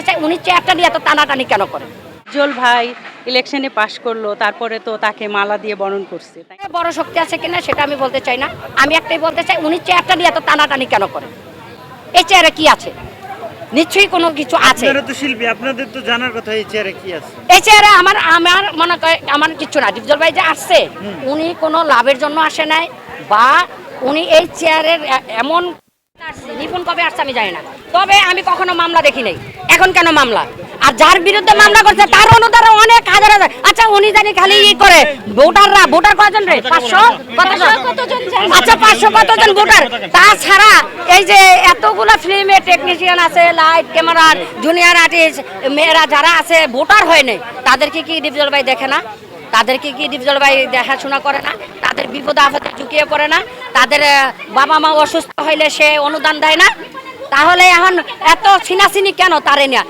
বলতে চাই উনি চেয়ারটা নিয়ে এত টানাটানি কেন করেন উজ্জ্বল ভাই ইলেকশনে পাশ করল তারপরে তো তাকে মালা দিয়ে বরণ করছে বড় শক্তি আছে কিনা সেটা আমি বলতে চাই না। আমি একটাই বলতে চাই উনি চেয়ারটা নিয়ে এত টানাটানি কেন করেন এই চেয়ারে কি আছে? নিশ্চয়ই কোনো কিছু আছে। আপনারা তো শিল্পী আপনাদের তো জানার কথা এই চেয়ারে কি আছে? এই চেয়ারে আমার আমার মনে করে আমার কিছু না ডিপজল ভাই যে আসছে উনি কোনো লাভের জন্য আসে নাই বা উনি এই চেয়ারের এমন আসছে, কবে আসছে আমি জানি না। তবে আমি কখনো মামলা দেখি নাই। এখন কেন মামলা? আর যার বিরুদ্ধে মামলা করছে তার অনুদান অনেক হাজার হাজার। আচ্ছা উনি জানি খালি ই করে। ভোটাররা ভোটার কয়জন রে? পাঁচশো? কতজন? আচ্ছা পাঁচশো কতজন ভোটার? তাছাড়া এই যে এতগুলো ফিল্মে টেকনিশিয়ান আছে লাইট ক্যামেরার জুনিয়র আর্টিস্ট মেয়েরা যারা আছে ভোটার হয় নাই তাদেরকে কি ডিপজল ভাই দেখে না? তাদেরকে কি ডিপজল ভাই দেখাশোনা করে না? তাদের বিপদ আপদে ঝুঁকিয়ে পড়ে না? তাদের বাবা মা অসুস্থ হইলে সে অনুদান দেয় না। তাহলে এখন এত ছিনাছিনি কেন তারে না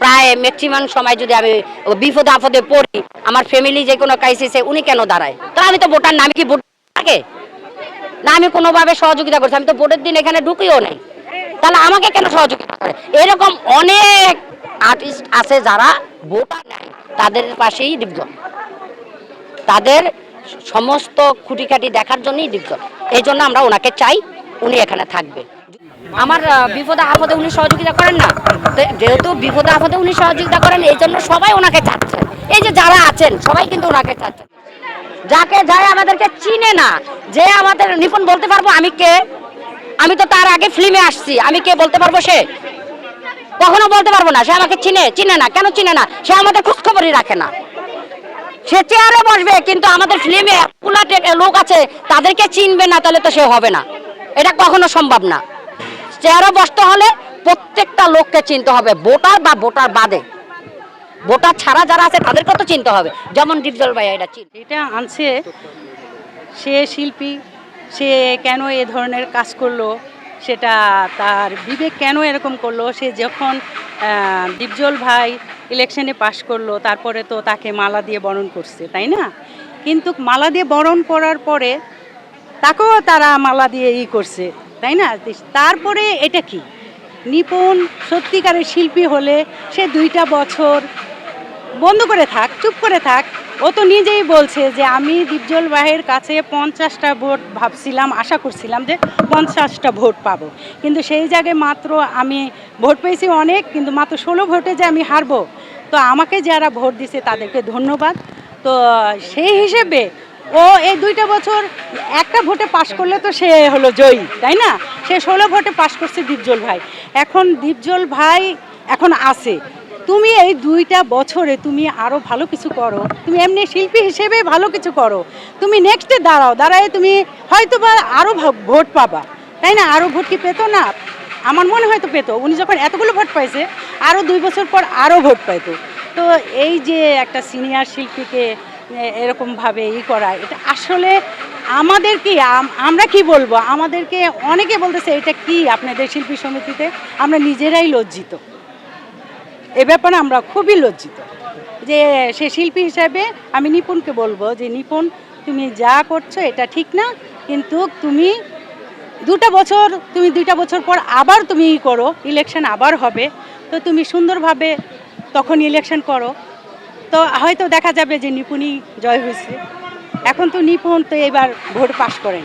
প্রায় ম্যাক্সিমাম সময় যদি আমি বিপদ আপদে পড়ি, আমার ফ্যামিলি যে কোনো ক্রাইসিসে উনি কেন দাঁড়ায়? তো আমি তো ভোটার না, আমি কি ভোট থাকে? না, আমি কোনোভাবে সহযোগিতা করছি, আমি তো ভোটের দিন এখানে ঢুকিও নাই। তাহলে আমাকে কেন সহযোগিতা করে? এরকম অনেক আর্টিস্ট আছে যারা ভোটার নাই, তাদের পাশেই ডিপজল তাদের সমস্ত খুঁটিখাটি দেখার জন্যই ডিপজল এই জন্য আমরা ওনাকে চাই উনি এখানে থাকবে। আমার বিপদে আপদে উনি সহযোগিতা করেন না? তো যেহেতু বিপদে আপদে উনি সহযোগিতা করেন এই জন্য সবাই ওনাকে চাচ্ছেন এই যে যারা আছেন সবাই কিন্তু ওনাকে চাচ্ছেন যাকে যায় আমাদেরকে চিনে না যে আমাদের নিপুণ বলতে পারব আমি কে? আমি তো তার আগে ফিল্মে আসছি আমি কে বলতে পারব সে? কখনো বলতে পারব না সে আমাকে চিনে চিনে না। কেন চিনে না? সে আমাদের খোঁজখবরই রাখে না। সে চেয়ারে বসবে, কিন্তু আমাদের ফিল্মে পুলাটে লোক আছে, তাদেরকে চিনবে না, তাহলে তো সে হবে না। এটা কখনো সম্ভব না। চেয়ারে বসতে হলে প্রত্যেকটা লোককে চিনতে হবে, ভোটার বা ভোটার বাদে। ভোটার ছাড়া যারা আছে তাদেরকে তো চিনতে হবে। যেমন ডিপজল ভাই এটা চিন এটা আনছে, সে শিল্পী, সে কেন এ ধরনের কাজ করল, সেটা তার বিবেক কেন এরকম করল, সে যখন দীপজল ভাই ইলেকশনে পাশ করল, তারপরে তো তাকে মালা দিয়ে বরণ করছে, তাই না? কিন্তু মালা দিয়ে বরণ করার পরে তাকেও তারা মালা দিয়ে ই করছে, তাই না? তারপরে এটা কি? নিপুণ সত্যিকারের শিল্পী হলে সে দুইটা বছর বন্ধ করে থাক, চুপ করে থাক। ও তো নিজেই বলছে যে আমি দীপজল ভাইয়ের কাছে পঞ্চাশটা ভোট ভাবছিলাম, আশা করছিলাম যে পঞ্চাশটা ভোট পাবো। কিন্তু সেই জায়গায় মাত্র আমি ভোট পেয়েছি অনেক, কিন্তু মাত্র ষোলো ভোটে যে আমি হারবো। তো আমাকে যারা ভোট দিছে তাদেরকে ধন্যবাদ। তো সেই হিসেবে ও এই দুইটা বছর একটা ভোটে পাশ করলে তো সে হলো জয়ী, তাই না? সে ষোলো ভোটে পাশ করছে দীপজল ভাই। এখন দীপজল ভাই এখন আছে। তুমি এই দুইটা বছরে তুমি আরও ভালো কিছু করো। তুমি এমনি শিল্পী হিসেবে ভালো কিছু করো। তুমি নেক্সটে দাঁড়াও, দাঁড়ায় তুমি হয়তো বা আরও ভোট পাবা। তাই না? আরও ভোট কি পেতো না? আমার মনে হয় তো পেতো। উনি যখন এতগুলো ভোট পাইছে আরও দুই বছর পর আরও ভোট পাইতো। তো এই যে একটা সিনিয়র শিল্পীকে এরকমভাবে ই করা, এটা আসলে আমাদের কি আমরা কি বলব? আমাদেরকে অনেকে বলতেছে, এটা কি আপনাদের শিল্পী সমিতিতে? আমরা নিজেরাই লজ্জিত। এ ব্যাপারে আমরা খুবই লজ্জিত যে সে শিল্পী হিসাবে আমি নিপুণকে বলব যে, নিপুণ, তুমি যা করছ এটা ঠিক না, কিন্তু তুমি দুটা বছর, তুমি দুইটা বছর পর আবার তুমি ই করো, ইলেকশন আবার হবে। তো তুমি সুন্দরভাবে তখন ইলেকশন করো। তো হয়তো দেখা যাবে যে নিপুণই জয় হয়েছে। এখন তো নিপুণ তো এবার ভোট পাশ করে